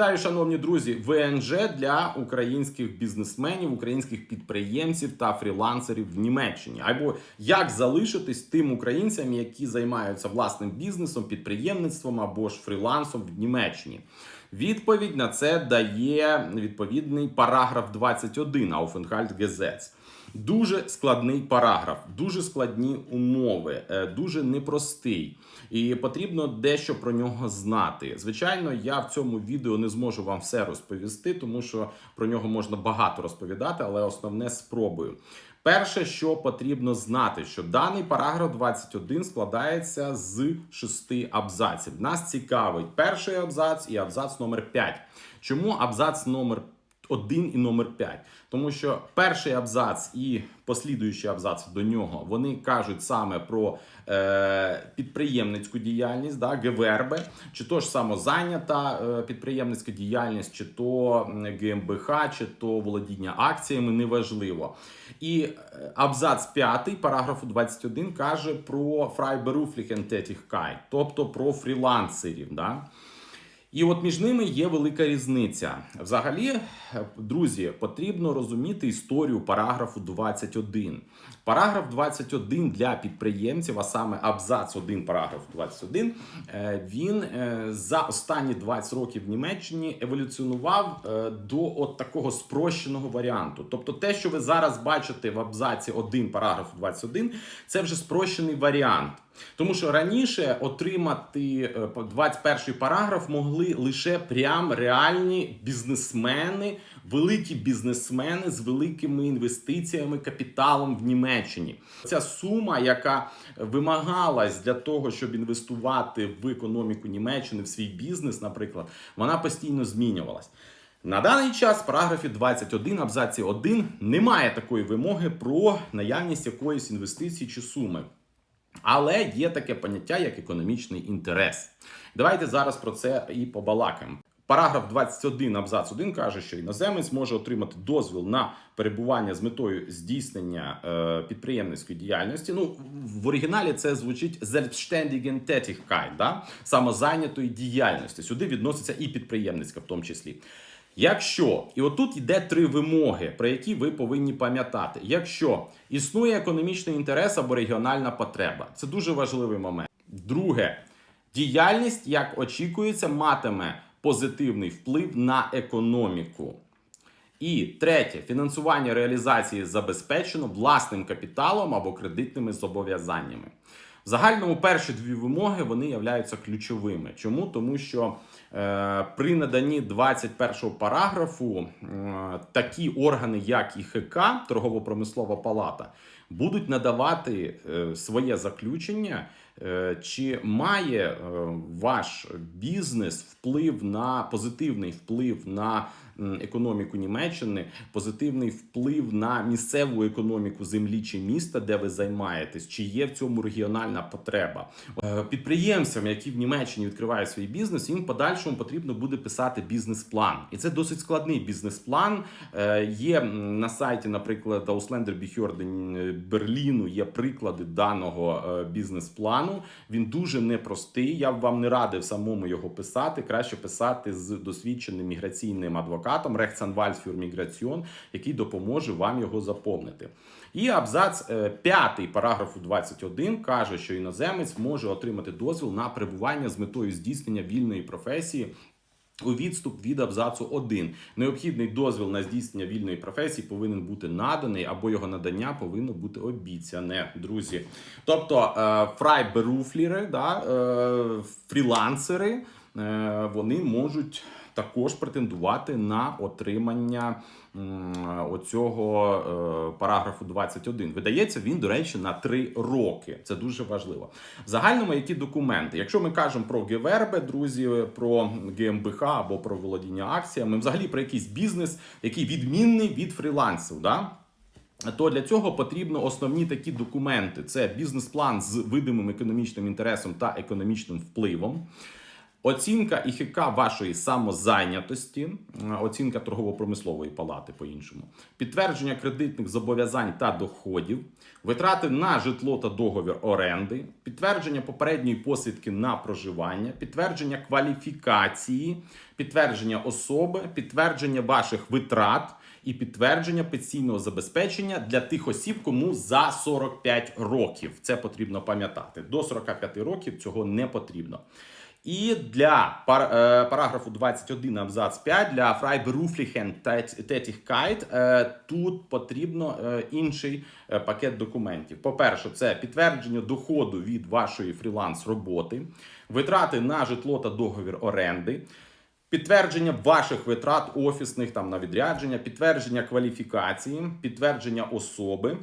Вітаю, шановні друзі! ВНЖ для українських бізнесменів, українських підприємців та фрілансерів в Німеччині. Або як залишитись тим українцям, які займаються власним бізнесом, підприємництвом або ж фрілансом в Німеччині. Відповідь на це дає відповідний параграф 21 Aufenthaltgesetz. Дуже складний параграф, дуже складні умови, е, дуже непростий, і потрібно дещо про нього знати. Звичайно, я в цьому відео не зможу вам все розповісти, тому що про нього можна багато розповідати, але основне спробую. Перше, що потрібно знати, що даний параграф 21 складається з шести абзаців. Нас цікавить перший абзац і абзац номер 5. Чому абзац номер 1 і номер 5. Тому що перший абзац і послідуючий абзац до нього вони кажуть саме про е, підприємницьку діяльність, да, ГВРБ, чи то ж самозайнята е, підприємницька діяльність, чи то ГМБХ, чи то володіння акціями, неважливо. І е, абзац 5 параграфу 21 каже про Tätigkeit, тобто про фрілансерів. Да? І от між ними є велика різниця. Взагалі, е, друзі, потрібно розуміти історію параграфу 21. Параграф 21 для підприємців, а саме абзац 1 параграф 21, е, він е, за останні 20 років в Німеччині еволюціонував е, до от такого спрощеного варіанту. Тобто, те, що ви зараз бачите в абзаці 1 параграфу 21, це вже спрощений варіант. Тому що раніше отримати е, по 21 параграф могли лише прям реальні бізнесмени, великі бізнесмени з великими інвестиціями, капіталом в Німеччині. Ця сума, яка вимагалась для того, щоб інвестувати в економіку Німеччини, в свій бізнес, наприклад, вона постійно змінювалась. На даний час в параграфі 21 абзаці 1 немає такої вимоги про наявність якоїсь інвестиції чи суми. Але є таке поняття, як економічний інтерес. Давайте зараз про це і побалакаємо. Параграф 21 абзац 1 каже, що іноземець може отримати дозвіл на перебування з метою здійснення е, підприємницької діяльності. Ну в оригіналі це звучить selbstständigen Tätigkeit, да? самозайнятої діяльності. Сюди відноситься і підприємницька, в тому числі. Якщо, і отут йде три вимоги, про які ви повинні пам'ятати. Якщо існує економічний інтерес або регіональна потреба, це дуже важливий момент. Друге, діяльність, як очікується, матиме позитивний вплив на економіку. І третє, фінансування реалізації забезпечено власним капіталом або кредитними зобов'язаннями. В загальному перші дві вимоги вони являються ключовими. Чому? Тому що е, при наданні 21 параграфу е, такі органи, як ІХК, торгово-промислова палата, будуть надавати е, своє заключення, е, чи має е, ваш бізнес вплив на позитивний вплив на економіку Німеччини, позитивний вплив на місцеву економіку землі чи міста, де ви займаєтесь, чи є в цьому регіональна потреба. Е, Підприємцям, які в Німеччині відкривають свій бізнес, їм в подальшому потрібно буде писати бізнес-план, і це досить складний бізнес-план. Е, Є на сайті, наприклад, Ausländer Behörden Берліну є приклади даного е, бізнес-плану. Він дуже непростий. Я б вам не радив самому його писати. Краще писати з досвідченим міграційним адвокатом Rechtsanwalt für Migration, який допоможе вам його заповнити. І абзац е, п'ятий параграфу 21 каже, що іноземець може отримати дозвіл на перебування з метою здійснення вільної професії. У відступ від абзацу 1. Необхідний дозвіл на здійснення вільної професії повинен бути наданий, або його надання повинно бути обіцяне, друзі. Тобто е, фрайберуфліри, да, е, фрілансери, е, вони можуть також претендувати на отримання оцього е, параграфу 21. Видається він, до речі, на 3 роки. Це дуже важливо. В загальному які документи? Якщо ми кажемо про ГВРБ, друзі, про ГМБХ або про володіння акціями, взагалі про якийсь бізнес, який відмінний від фрілансів. Да? То для цього потрібно основні такі документи: це бізнес-план з видимим економічним інтересом та економічним впливом. Оцінка ІХК вашої самозайнятості, оцінка торгово-промислової палати по-іншому, підтвердження кредитних зобов'язань та доходів, витрати на житло та договір оренди, підтвердження попередньої посвідки на проживання, підтвердження кваліфікації, підтвердження особи, підтвердження ваших витрат і підтвердження пенсійного забезпечення для тих осіб, кому за 45 років. Це потрібно пам'ятати. До 45 років цього не потрібно. І для пар, е, параграфу 21 абзац 5 для Freiberuflichen Tätigkeit е, тут потрібно е, інший е, пакет документів. По-перше, це підтвердження доходу від вашої фріланс роботи, витрати на житло та договір оренди. Підтвердження ваших витрат офісних там на відрядження, підтвердження кваліфікації, підтвердження особи,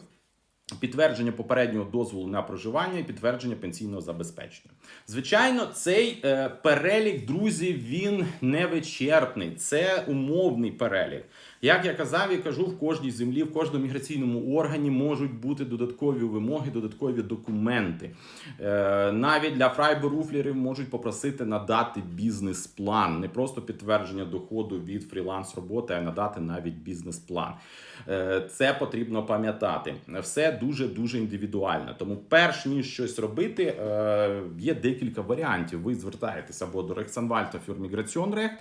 підтвердження попереднього дозволу на проживання і підтвердження пенсійного забезпечення. Звичайно, цей е, перелік, друзі, він не вичерпний. Це умовний перелік. Як я казав і кажу, в кожній землі, в кожному міграційному органі можуть бути додаткові вимоги, додаткові документи. Е, навіть для фрайберуфлерів можуть попросити надати бізнес-план, не просто підтвердження доходу від фріланс роботи, а надати навіть бізнес-план. Е, це потрібно пам'ятати. Все дуже дуже індивідуально. Тому, перш ніж щось робити, е, є декілька варіантів. Ви звертаєтеся або до Рексанвальта Фюрміграціонреcht,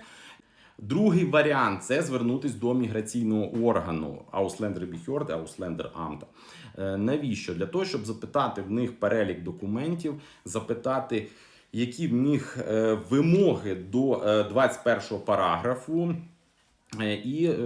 Другий варіант це звернутись до міграційного органу Ausländerbehörde, Ausländer Amt. Навіщо? Для того, щоб запитати в них перелік документів, запитати, які в них е, вимоги до е, 21 параграфу. Е, І е,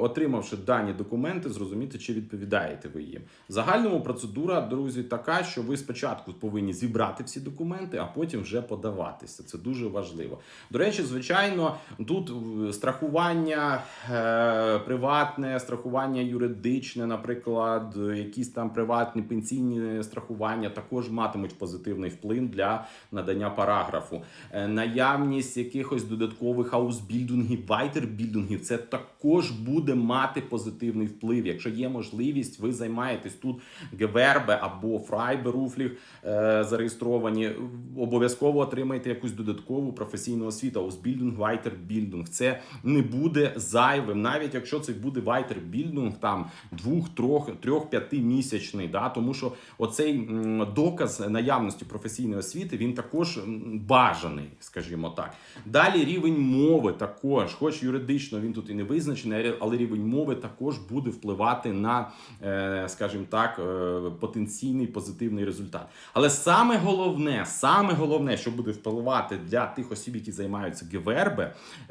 отримавши дані документи, зрозуміти, чи відповідаєте ви їм. В загальному процедура, друзі, така, що ви спочатку повинні зібрати всі документи, а потім вже подаватися. Це дуже важливо. До речі, звичайно, тут е, страхування е, приватне, страхування юридичне, наприклад, якісь там приватні пенсійні страхування також матимуть позитивний вплив для надання параграфу. Е, наявність якихось додаткових аусбільдингів, вайтербільдингів, це також буде мати позитивний вплив. Якщо є можливість, ви займаєтесь тут Гевербе або Фрайберуфліх е, зареєстровані, обов'язково отримайте якусь додаткову професійну освіту. Аусбільдинг, вайтербільдинг. Це не буде зайвим, навіть якщо це буде вайтербільдинг там двох, трьох, трьох, п'ятимісячний. Да? Тому що оцей доказ наявності професійної освіти він також бажаний, скажімо так. Далі рівень мови також, хоч юридично він тут і не визначений, але рівень мови також буде впливати на, е, скажімо так, е, потенційний позитивний результат. Але саме головне, саме головне, що буде впливати для тих осіб, які займаються ГВРБ,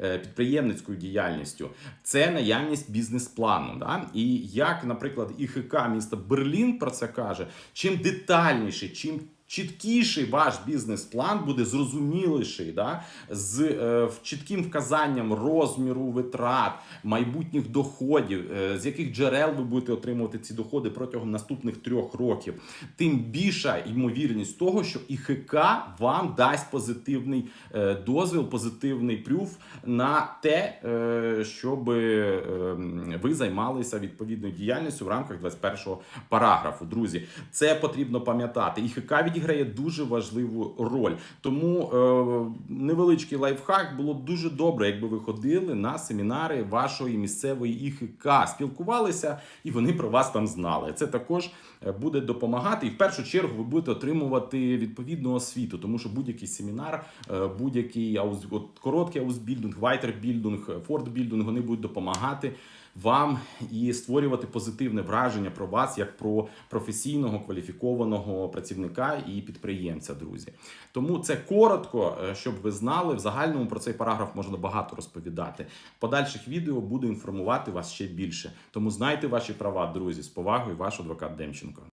е, підприємницькою діяльністю, це наявність бізнес-плану. Да? І як, наприклад, ІХК міста Берлін про це каже, чим детальніше, чим чіткіший ваш бізнес-план буде зрозуміліший, да? з е, чітким вказанням розміру витрат, майбутніх доходів, е, з яких джерел ви будете отримувати ці доходи протягом наступних трьох років, тим більша ймовірність того, що ІХК вам дасть позитивний е, дозвіл, позитивний прюф на те, е, щоб е, ви займалися відповідною діяльністю в рамках 21 го параграфу. Друзі, це потрібно пам'ятати. ІХК відіграє дуже важливу роль. Тому е, невеличкий лайфхак було б дуже добре, якби ви ходили на семінари вашої місцевої ІХК, спілкувалися, і вони про вас там знали. Це також е, буде допомагати. І в першу чергу ви будете отримувати відповідну освіту, тому що будь-який семінар, е, будь-який от короткий аусбільдинг, вайтербільдинг, вони будуть допомагати вам і створювати позитивне враження про вас як про професійного кваліфікованого працівника і підприємця, друзі. Тому це коротко, е, щоб ви знали. В загальному про цей параграф можна багато розповідати. В подальших відео буду інформувати вас ще більше. Тому знайте ваші права, друзі. З повагою, ваш адвокат Демченко.